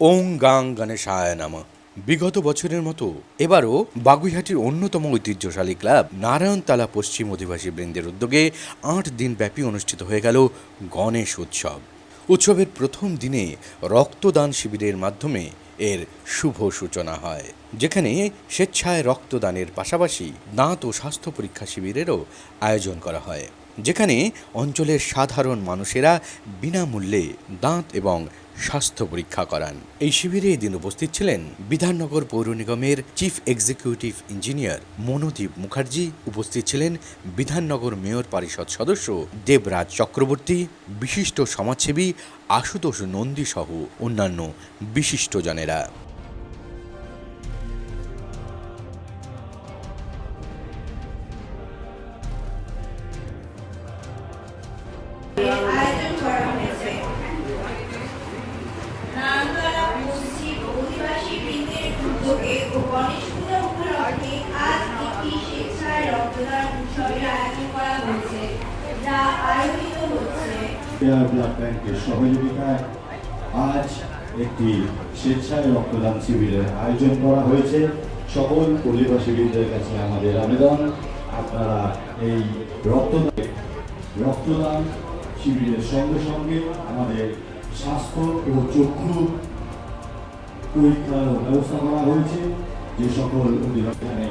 ওং গাং গণেশায় নাম। বিগত বছরের মতো এবারও বাগুইহাটির অন্যতম ঐতিহ্যশালী ক্লাব নারায়ণতলা পশ্চিম অধিবাসী বৃন্দের উদ্যোগে আট দিনব্যাপী অনুষ্ঠিত হয়ে গেল গণেশ উৎসব। উৎসবের প্রথম দিনে রক্তদান শিবিরের মাধ্যমে এর শুভ সূচনা হয়, যেখানে স্বেচ্ছায় রক্তদানের পাশাপাশি দাঁত ও স্বাস্থ্য পরীক্ষা শিবিরেরও আয়োজন করা হয়। যেখানে অঞ্চলের সাধারণ মানুষেরা বিনামূল্যে দাঁত এবং স্বাস্থ্য পরীক্ষা করান। এই শিবিরে এদিন উপস্থিত ছিলেন বিধাননগর পৌর নিগমের chief executive engineer Monodip Mukherjee, উপস্থিত ছিলেন বিধাননগর মেয়র পরিষদ সদস্য দেবরাজ চক্রবর্তী, বিশিষ্ট সমাজসেবী আশুতোষ নন্দী সহ অন্যান্য বিশিষ্টজনেরা। একটি স্বেচ্ছায় রক্তদান শিবিরের আয়োজন করা হয়েছে। সকল পরিবাসীদের কাছে আমাদের আবেদন, আপনারা এই রক্তদান রক্তদান শিবিরের সঙ্গে সঙ্গে আমাদের স্বাস্থ্য ও চক্ষু পরীক্ষার ব্যবস্থা করা হয়েছে। যে সকল অধিবেশনে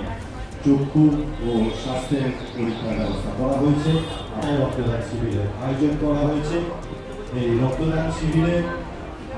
চক্ষু ও স্বাস্থ্যের পরীক্ষার ব্যবস্থা করা হয়েছে। রক্তদান শিবিরের আয়োজন করা হয়েছে। এই রক্তদান শিবিরে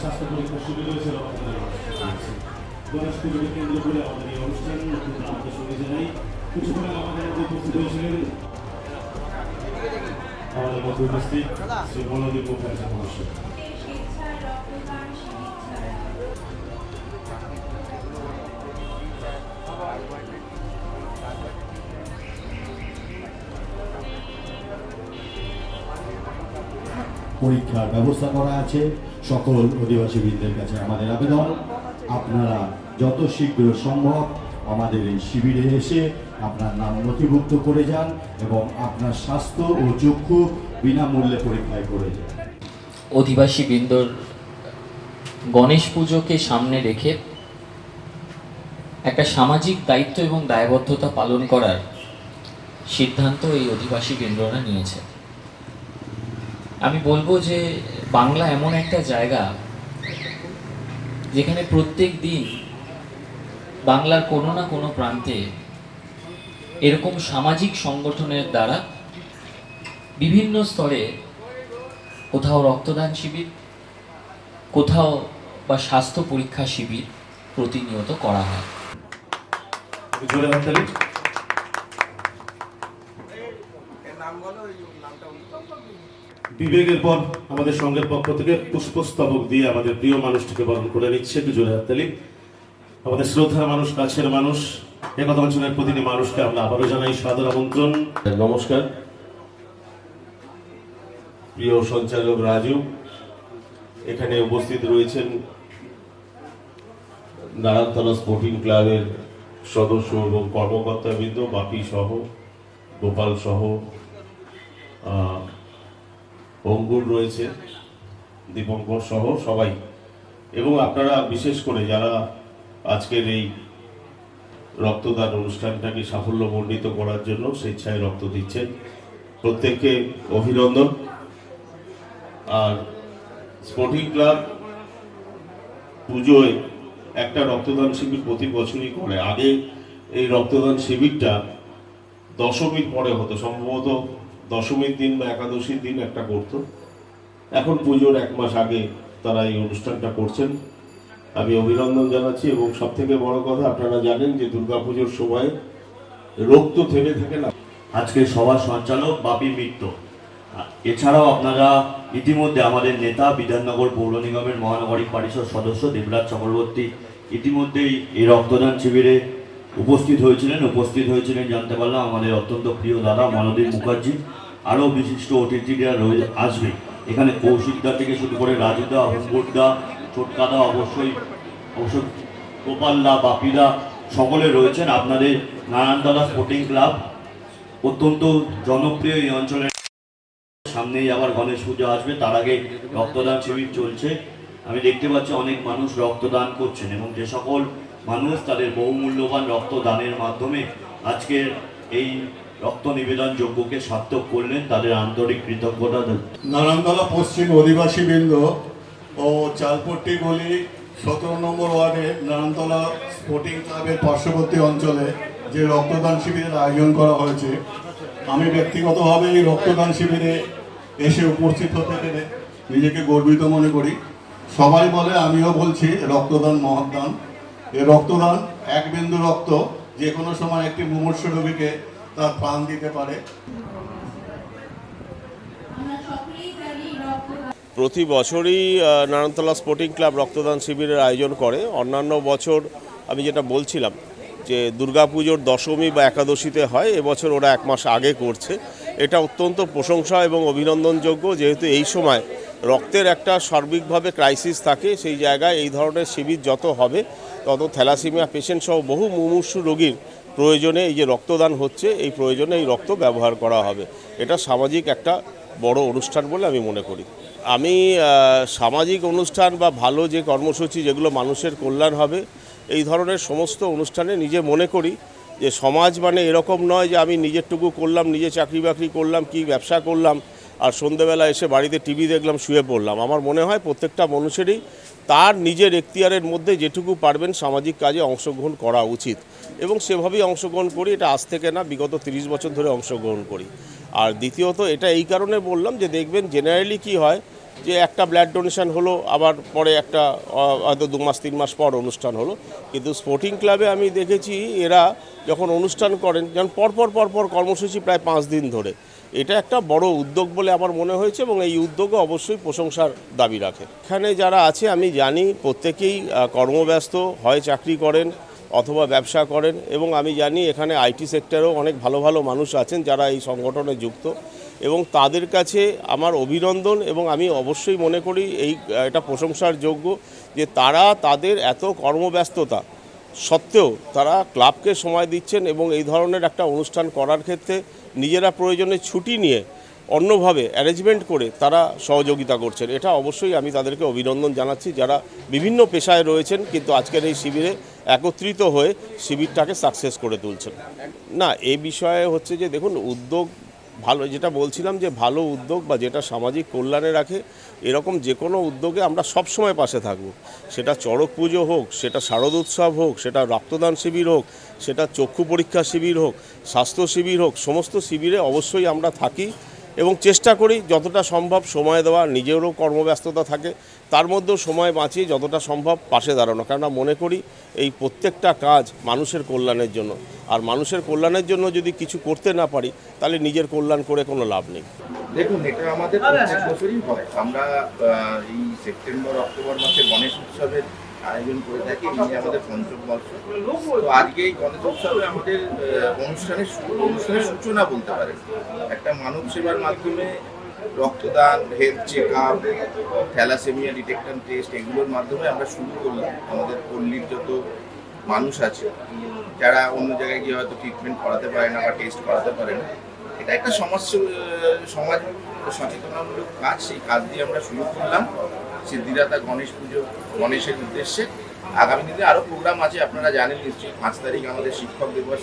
স্বাস্থ্য পরীক্ষা শিবির রয়েছে রক্তদান গণেশ পুজোকে কেন্দ্র করে আমাদের এই অনুষ্ঠান নতুন আমাদের সঙ্গে জানাই কিছুক্ষণ আমাদের মধ্যে উপস্থিত হয়েছিলেন আমাদের মধ্যে উপস্থিত শ্রী মনোদীপ মুখার্জী মহাশয় পরীক্ষার ব্যবস্থা করা আছে। সকল অধিবাসীবৃন্দের কাছে আমাদের আবেদন। আপনারা যত শীঘ্র সম্ভব আমাদের এই শিবিরে এসে আপনার নাম নথিভুক্ত করে যান এবং আপনার স্বাস্থ্য ও চক্ষু বিনামূল্যে পরীক্ষায় করে যান। অধিবাসী বৃন্দর গণেশ পুজোকে সামনে রেখে একটা সামাজিক দায়িত্ব এবং দায়বদ্ধতা পালন করার সিদ্ধান্ত এই অধিবাসী বৃন্দরা নিয়েছে। আমি বলব যে বাংলা এমন একটা জায়গা যেখানে প্রত্যেক দিন বাংলার কোনো না কোনো প্রান্তে এরকম সামাজিক সংগঠনের দ্বারা বিভিন্ন স্তরে কোথাও রক্তদান শিবির, কোথাও বা স্বাস্থ্য পরীক্ষা শিবির প্রতিনিয়ত করা হয় জোরে হাততালি বিবেকের পর আমাদের সঙ্গের পক্ষ থেকে পুষ্পস্তবক দিয়ে আমাদের প্রিয় মানুষটিকে বরণ করে নিচ্ছে। একটু জোরে হাততালি আমাদের শ্রদ্ধার মানুষ কাছের মানুষ একথা অঞ্চলের প্রতিটি মানুষকে আমরা আবারও জানাই সাদর আমন্ত্রণ। নমস্কার। প্রিয় সঞ্চালক রাজু এখানে উপস্থিত রয়েছেন নারায়ণতলা স্পোর্টিং ক্লাবের সদস্য এবং কর্মকর্তাবৃন্দ বাপি সহ গোপাল সহ অঙ্কুর রয়েছে, দীপঙ্কর সহ সবাই। এবং আপনারা বিশেষ করে যারা আজকের এই রক্তদান অনুষ্ঠানটাকে সাফল্য সাফল্যমণ্ডিত করার জন্য স্বেচ্ছায় রক্ত দিচ্ছেন, প্রত্যেককে অভিনন্দন। আর স্পোর্টিং ক্লাব পুজোয় একটা রক্তদান শিবির প্রতি বছরই করে। আগে এই রক্তদান শিবিরটা দশমীর পরে হতো, সম্ভবত দশমীর দিন বা একাদশীর দিন একটা করতো। এখন পুজোর এক মাস আগে তারা এই অনুষ্ঠানটা করছেন। আমি অভিনন্দন জানাচ্ছি এবং সব থেকে বড় কথা, আপনারা জানেন যে দুর্গাপুজোর সময় রোগ তো থেমে থাকে না। আজকে সভা সঞ্চালক বাপি মিত্র এছাড়াও আপনারা ইতিমধ্যে আমাদের নেতা, বিধাননগর পৌর নিগমের মহানগরিক পরিষদ সদস্য দেবরাজ চক্রবর্তী ইতিমধ্যেই এই রক্তদান শিবিরে উপস্থিত হয়েছিলেন উপস্থিত হয়েছিলেন জানতে পারলাম আমাদের অত্যন্ত প্রিয় দাদা মানদীপ মুখার্জি, আরও বিশিষ্ট অতিথিরা রয়ে আসবে। এখানে কৌশিকদা থেকে শুরু করে রাজুদা হুম্বুরদা ছোটকাদা, অবশ্যই অবশ্য গোপালদা, বাপিদা সকলে রয়েছেন। আপনাদের নারায়ণতলা স্পোর্টিং ক্লাব, অত্যন্ত জনপ্রিয় এই অঞ্চলের। সামনেই আবার গণেশ পুজো আসবে, তার আগে রক্তদান শিবির চলছে। আমি দেখতে পাচ্ছি অনেক মানুষ রক্তদান করছেন এবং যে সকল মানুষ তাদের বহুমূল্যবান রক্তদানের মাধ্যমে আজকের এই রক্ত নিবেদন যজ্ঞকে সার্থক করলেন তাদের আন্তরিক কৃতজ্ঞতা নারায়ণতলা পশ্চিম অধিবাসী বৃন্দ ও চালপট্টি গলি সতেরো নম্বর ওয়ার্ডে নারায়ণতলা স্পোর্টিং ক্লাবের পার্শ্ববর্তী অঞ্চলে যে রক্তদান শিবিরের আয়োজন করা হয়েছে, আমি ব্যক্তিগতভাবে এই রক্তদান শিবিরে এসে উপস্থিত হতে পেরে নিজেকে গর্বিত মনে করি। সবাই বলে, আমিও বলছি, রক্তদান মহৎদান এই রক্তদান এক বিন্দু রক্ত যে কোনো সময় একটি মুমূর্ষ রোগীকে তার প্রাণ দিতে পারে। প্রতি বছরই নারায়ণতলা স্পোর্টিং ক্লাব রক্তদান শিবিরের আয়োজন করে। অন্যান্য বছর আমি যেটা বলছিলাম, যে দুর্গাপুজোর দশমী বা একাদশীতে হয়, এবছর ওরা এক মাস আগে করছে। এটা অত্যন্ত প্রশংসা এবং অভিনন্দনযোগ্য, যেহেতু এই সময় রক্তের একটা সার্বিকভাবে ক্রাইসিস থাকে, সেই জায়গায় এই ধরনের শিবির যত হবে, তত থ্যালাসিমিয়া পেশেন্ট সহ বহু মুমূর্ষু রোগীর প্রয়োজনে এই যে রক্তদান হচ্ছে, এই প্রয়োজনে এই রক্ত ব্যবহার করা হবে। এটা সামাজিক একটা বড় অনুষ্ঠান বলে আমি মনে করি। আমি সামাজিক অনুষ্ঠান বা ভালো যে কর্মসূচি যেগুলো মানুষের কল্যাণ হবে, এই ধরনের সমস্ত অনুষ্ঠানে নিজে মনে করি যে সমাজ মানে এরকম নয় যে আমি নিজেরটুকু করলাম, নিজে চাকরি বাকরি করলাম, কি ব্যবসা করলাম আর সন্ধেবেলা এসে বাড়িতে টিভি দেখলাম, শুয়ে পড়লাম। আমার মনে হয় প্রত্যেকটা মানুষেরই তার নিজের এখতিয়ারের মধ্যে যেটুকু পারবেন সামাজিক কাজে অংশগ্রহণ করা উচিত। এবং সেভাবেই অংশগ্রহণ করি, এটা আজ থেকে না বিগত তিরিশ বছর ধরে অংশগ্রহণ করি। আর দ্বিতীয়ত এটা এই কারণে বললাম যে দেখবেন জেনারেলি কি হয় যে একটা ব্লাড ডোনেশন হলো, আবার পরে একটা হয়তো দু মাস, তিন মাস পর অনুষ্ঠান হলো। কিন্তু স্পোর্টিং ক্লাবে আমি দেখেছি এরা যখন অনুষ্ঠান করেন যেমন পরপর পরপর কর্মসূচি প্রায় পাঁচ দিন ধরে। এটা একটা বড় উদ্যোগ বলে আমার মনে হয়েছে এবং এই উদ্যোগও অবশ্যই প্রশংসার দাবি রাখে। এখানে যারা আছে, আমি জানি প্রত্যেকেই কর্মব্যস্ত, হয় চাকরি করেন অথবা ব্যবসা করেন এবং আমি জানি এখানে আইটি সেক্টরেও অনেক ভালো ভালো মানুষ আছেন যারা এই সংগঠনে যুক্ত এবং তাদের কাছে আমার অভিনন্দন এবং আমি অবশ্যই মনে করি এই এটা প্রশংসার যোগ্য যে তারা তাদের এত কর্মব্যস্ততা সত্ত্বেও তারা ক্লাবকে সময় দিচ্ছেন এবং এই ধরনের একটা অনুষ্ঠান করার ক্ষেত্রে নিজেরা প্রয়োজনে ছুটি নিয়ে অন্যভাবে অ্যারেঞ্জমেন্ট করে তারা সহযোগিতা করছেন। এটা অবশ্যই আমি তাদেরকে অভিনন্দন জানাচ্ছি যারা বিভিন্ন পেশায় রয়েছেন, কিন্তু আজকের এই শিবিরে একত্রিত হয়ে শিবিরটাকে সাকসেস করে তুলছেন। না, এ বিষয়ে হচ্ছে যে দেখুন, উদ্যোগ ভালো, যেটা বলছিলাম যে ভালো উদ্যোগ বা যেটা সামাজিক কল্যাণে রাখে, এরকম যে কোনো উদ্যোগে আমরা সব সময় পাশে থাকব। সেটা চড়ক পুজো হোক, সেটা শারদ উৎসব হোক, সেটা রক্তদান শিবির হোক, সেটা চক্ষু পরীক্ষা শিবির হোক, স্বাস্থ্য শিবির হোক, সমস্ত শিবিরে অবশ্যই আমরা থাকি। এবং চেষ্টা করি যতটা সম্ভব সময় দেওয়া, নিজেরও কর্মব্যস্ততা থাকে, তার মধ্যেও সময় বাঁচিয়ে যতটা সম্ভব পাশে দাঁড়ানো। কেননা মনে করি এই প্রত্যেকটা কাজ মানুষের কল্যাণের জন্য। আর মানুষের কল্যাণের জন্য যদি কিছু করতে না পারি, তাহলে নিজের কল্যাণ করে কোনো লাভ নেই। দেখুন, এটা আমাদের প্রত্যেক বছরই হয়। আমরা এই সেপ্টেম্বর, অক্টোবর মাসে গণেশ উৎসবের আয়োজন করে থাকি নিয়ে আমাদের পঞ্চম বর্ষ তো আজকে এই গণেশ উৎসবে আমাদের অনুষ্ঠানের অনুষ্ঠানের সূচনা বলতে পারে একটা মানব সেবার মাধ্যমে রক্তদান health check up thalassemia detection test এগুলোর মাধ্যমে আমরা শুরু করলাম। আমাদের পল্লীর যত মানুষ আছে, যারা অন্য জায়গায় গিয়ে হয়তো ট্রিটমেন্ট করাতে পারে না বা টেস্ট করাতে পারে না, এটা একটা সমাজ সমাজ সচেতনামূলক কাজ। সেই কাজ দিয়ে আমরা শুরু করলাম। সিদ্ধিদাতা গণেশ পুজো, গণেশের উদ্দেশ্যে। আগামী দিনে আরও প্রোগ্রাম আছে, আপনারা জানেন নিশ্চয়ই, পাঁচ তারিখ আমাদের শিক্ষক দিবস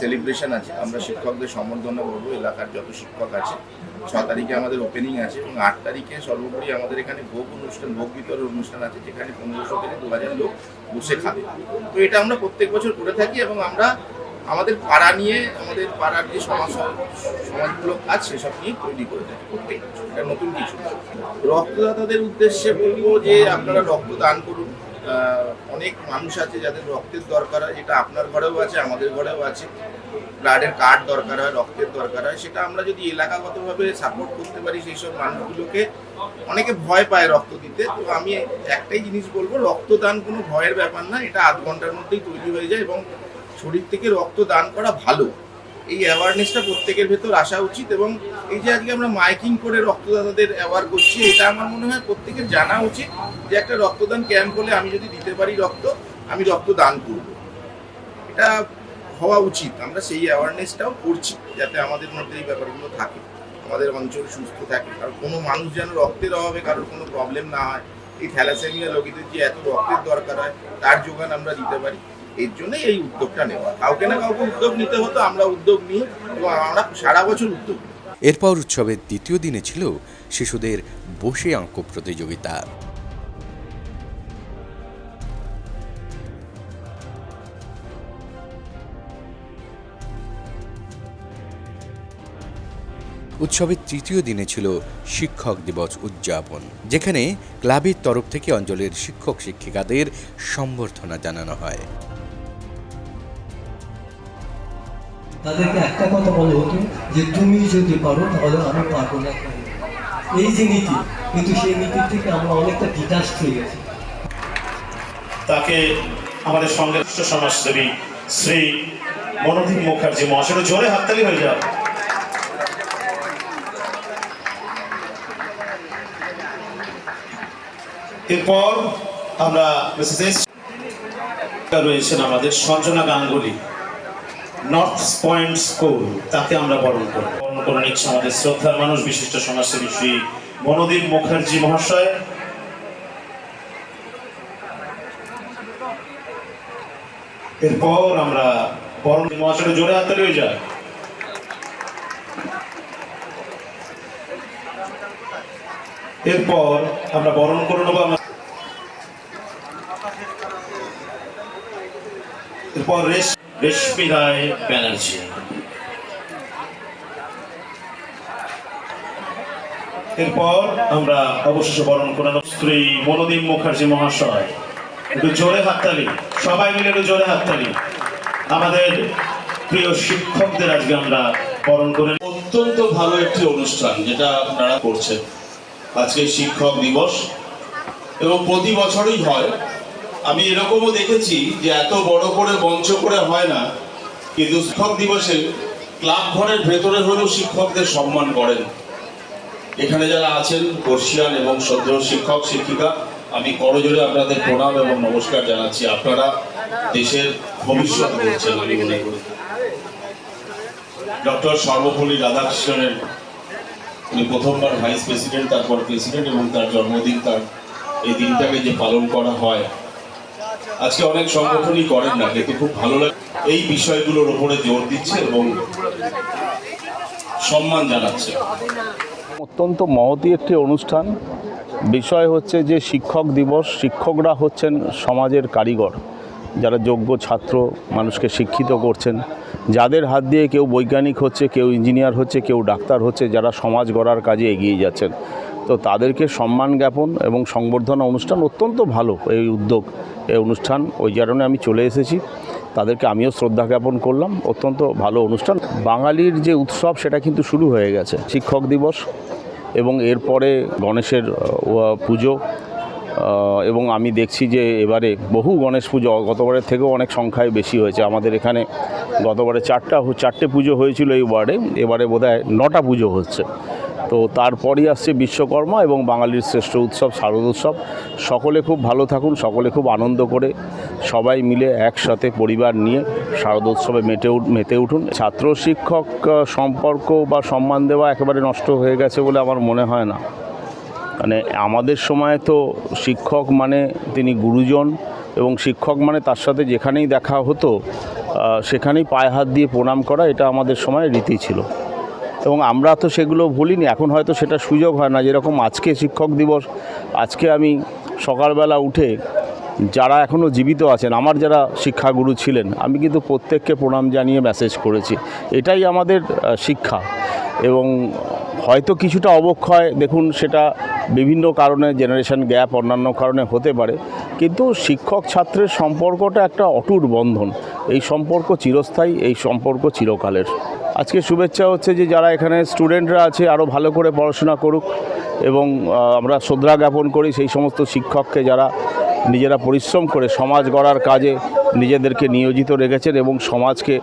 সেলিব্রেশন আছে। আমরা শিক্ষকদের সম্বর্ধনা করব, এলাকার যত শিক্ষক আছে। ছ তারিখে আমাদের ওপেনিং আছে এবং আট তারিখে সর্বোপরি আমাদের এখানে ভোগ অনুষ্ঠান, ভোগ বিতরণ অনুষ্ঠান আছে, যেখানে পনেরোশো থেকে দু হাজার লোক বসে খাবে। তো এটা আমরা প্রত্যেক বছর করে থাকি এবং আমরা আমাদের পাড়া নিয়ে, আমাদের পাড়ার যে সমাজ সমাজমূলক কাজ, সেসব নিয়ে তৈরি করে থাকি প্রত্যেক নতুন কিছু। রক্তদাতাদের উদ্দেশ্যে বলব যে, আপনারা রক্ত দান করুন। অনেক মানুষ আছে যাদের রক্তের দরকার হয়, যেটা আপনার ঘরেও আছে, আমাদের ঘরেও আছে। ব্লাডের কার্ড দরকার হয়, রক্তের দরকার হয়। সেটা আমরা যদি এলাকাগতভাবে সাপোর্ট করতে পারি সেই সব মানুষগুলোকে, অনেকে ভয় পায় রক্ত দিতে। তো আমি একটাই জিনিস বলব, রক্তদান কোনো ভয়ের ব্যাপার না। এটা আধ ঘণ্টার মধ্যেই তৈরি হয়ে যায় এবং শরীর থেকে রক্ত দান করা ভালো। এই অ্যাওয়ারনেসটা প্রত্যেকের ভেতর আসা উচিত এবং এই যে আজকে আমরা মাইকিং করে রক্তদাতাদের অ্যাওয়ার করছি, এটা আমার মনে হয় প্রত্যেকের জানা উচিত যে একটা রক্তদান ক্যাম্প হলে আমি যদি দিতে পারি রক্ত, আমি রক্ত দান করব। এটা হওয়া উচিত। আমরা সেই অ্যাওয়ারনেসটাও করছি যাতে আমাদের মধ্যে এই ব্যাপারগুলো থাকে, আমাদের অঞ্চল সুস্থ থাকে। কারণ কোনো মানুষ যেন রক্তের অভাবে কারোর কোনো প্রবলেম না হয়। এই থ্যালাসেমিয়া রোগীদের যে এত রক্তের দরকার হয়, তার যোগান আমরা দিতে পারি। এর জন্যই এই উদ্যোগটা নেওয়া। কাউকে না কাউকে উদ্যোগ নিতে হতো, আমরা উদ্যোগ নিই এবং আমরা সারা বছর উদ্যোগ এরপর উৎসবের দ্বিতীয় দিনে ছিল শিশুদের বসে আঁক প্রতিযোগিতা। উৎসবের তৃতীয় দিনে ছিল শিক্ষক দিবস উদযাপন, যেখানে ক্লাবের তরফ থেকে অঞ্চলের শিক্ষক শিক্ষিকাদের সম্বর্ধনা জানানো হয়। তাদেরকে একটা কথা বলা হতো যে, তুমি যদি পারো, তাহলে আমি পারব না। এই যে নীতি, কিন্তু সেই নীতির থেকে আমরা অনেকটা ডিটাস্ট হয়ে গেছি। তাকে আমাদের সঙ্গে সমাজসেবী শ্রী মনোদীপ মুখার্জি মহাশয় জোরে হাততালি হয়ে যাও এরপর আমরা রয়েছেন আমাদের Sanjana Ganguly. North point school তাকে আমরা বরণ করব। বরণ করে আমাদের শ্রদ্ধার মানুষ, বিশিষ্ট সমাজসেবী শ্রী মনোদীপ মুখার্জি মহাশয়। এরপর আমরা বরণ মহাশয় জোরে হাতে রয়ে যায় এরপর আমরা বরণ করে নেব এরপর রেশ রেশমি রায় এরপর আমরা অবশেষে বরণ করে নেব শ্রী মনোদীপ মুখার্জি মহাশয়। একটু জোরে হাততালি। সবাই মিলে একটু জোরে হাততালি। আমাদের প্রিয় শিক্ষকদের আজকে আমরা বরণ করে অত্যন্ত ভালো একটি অনুষ্ঠান যেটা আপনারা করছেন। আজকে শিক্ষক দিবস। এবং প্রতি বছরই হয় আমি এরকমও দেখেছি যে এত বড় করে মঞ্চ করে হয় না, কিন্তু শিক্ষক দিবসে ক্লাব ঘরের ভেতরে হলেও শিক্ষকদের সম্মান করেন। এখানে যারা আছেন, বর্ষিয়ান এবং সদ্য শিক্ষক, শিক্ষিকা, আমি করজোরে আপনাদের প্রণাম এবং নমস্কার জানাচ্ছি। আপনারা দেশের ভবিষ্যৎ করছেন আমি মনে করি। ডক্টর সর্বপল্লী রাধাকৃষ্ণনের, উনি প্রথমবার ভাইস প্রেসিডেন্ট, তারপর প্রেসিডেন্ট এবং তার জন্মদিন, তার এই দিনটাকে যে পালন করা হয় আজকে অনেক সংগঠনই করেন না, কিন্তু খুব ভালো লাগে। এই বিষয়গুলোর উপরে জোর দিচ্ছে এবং সম্মান জানাচ্ছে। অত্যন্ত মহতি একটি অনুষ্ঠান। বিষয় হচ্ছে যে শিক্ষক দিবস, শিক্ষকরা হচ্ছেন সমাজের কারিগর। যারা যোগ্য ছাত্র, মানুষকে শিক্ষিত করছেন। যাদের হাত দিয়ে কেউ বৈজ্ঞানিক হচ্ছে, কেউ ইঞ্জিনিয়ার হচ্ছে, কেউ ডাক্তার হচ্ছে, যারা সমাজ গড়ার কাজে এগিয়ে যাচ্ছেন। তো তাদেরকে সম্মান জ্ঞাপন এবং সংবর্ধনা অনুষ্ঠান অত্যন্ত ভালো এই উদ্যোগ, এই অনুষ্ঠান। ওই কারণে আমি চলে এসেছি। তাদেরকে আমিও শ্রদ্ধা জ্ঞাপন করলাম। অত্যন্ত ভালো অনুষ্ঠান। বাঙালির যে উৎসব, সেটা কিন্তু শুরু হয়ে গেছে। শিক্ষক দিবস এবং এরপরে গণেশের পুজো। এবং আমি দেখছি যে এবারে বহু গণেশ পুজো, গতবারের থেকেও অনেক সংখ্যায় বেশি হয়েছে। আমাদের এখানে গতবারে চারটা চারটে পুজো হয়েছিল এই ওয়ার্ডে। এবারে বোধহয় নটা পুজো হচ্ছে। তো তারপরই আসছে বিশ্বকর্মা এবং বাঙালির শ্রেষ্ঠ উৎসব, শারদ উৎসব। সকলে খুব ভালো থাকুন, সকলে খুব আনন্দ করে সবাই মিলে একসাথে পরিবার নিয়ে শারদোৎসবে মেতে উঠ, মেতে উঠুন। ছাত্র শিক্ষক সম্পর্ক বা সম্মান দেওয়া একেবারে নষ্ট হয়ে গেছে বলে আমার মনে হয় না। মানে আমাদের সময় তো শিক্ষক মানে তিনি গুরুজন এবং শিক্ষক মানে তার সাথে যেখানেই দেখা হতো সেখানেই পায়ে হাত দিয়ে প্রণাম করা, এটা আমাদের সময় রীতি ছিল। এবং আমরা তো সেগুলো ভুলিনি, এখন হয়তো সেটা সুযোগ হয় না। যেরকম আজকে শিক্ষক দিবস, আজকে আমি সকালবেলা উঠে যারা এখনও জীবিত আছেন, আমার যারা শিক্ষাগুরু ছিলেন, আমি কিন্তু প্রত্যেককে প্রণাম জানিয়ে মেসেজ করেছি। এটাই আমাদের শিক্ষা। এবং হয়তো কিছুটা অবক্ষয়, দেখুন সেটা বিভিন্ন কারণে জেনারেশন গ্যাপ অন্যান্য কারণে হতে পারে, কিন্তু শিক্ষক ছাত্রের সম্পর্কটা একটা অটুট বন্ধন। এই সম্পর্ক চিরস্থায়ী, এই সম্পর্ক চিরকালের। আজকে শুভেচ্ছা হচ্ছে যে যারা এখানে স্টুডেন্টরা আছে আরও ভালো করে পড়াশোনা করুক এবং আমরা শ্রদ্ধা জ্ঞাপন করি সেই সমস্ত শিক্ষককে যারা নিজেরা পরিশ্রম করে সমাজ গড়ার কাজে নিজেদেরকে নিয়োজিত রেখেছেন এবং সমাজকে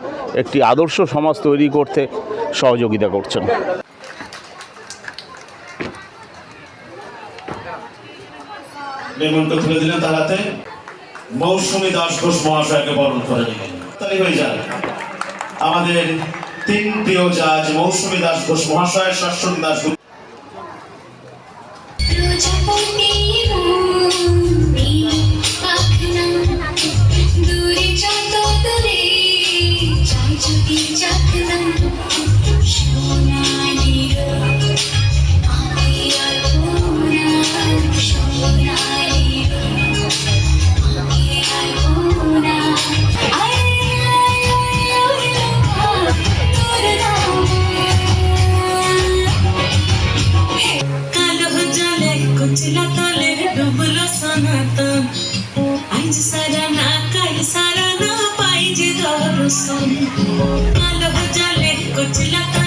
একটি আদর্শ সমাজ তৈরি করতে সহযোগিতা করছেন। মৌসুমী দাস ঘোষ মহাশয়কে বরণ করে নিলেন। আমাদের তিন প্রিয় জাজ মৌসুমী দাস ঘোষ মহাশয় শাশ্বতী দাস सुन का लग जाले कुछ लगा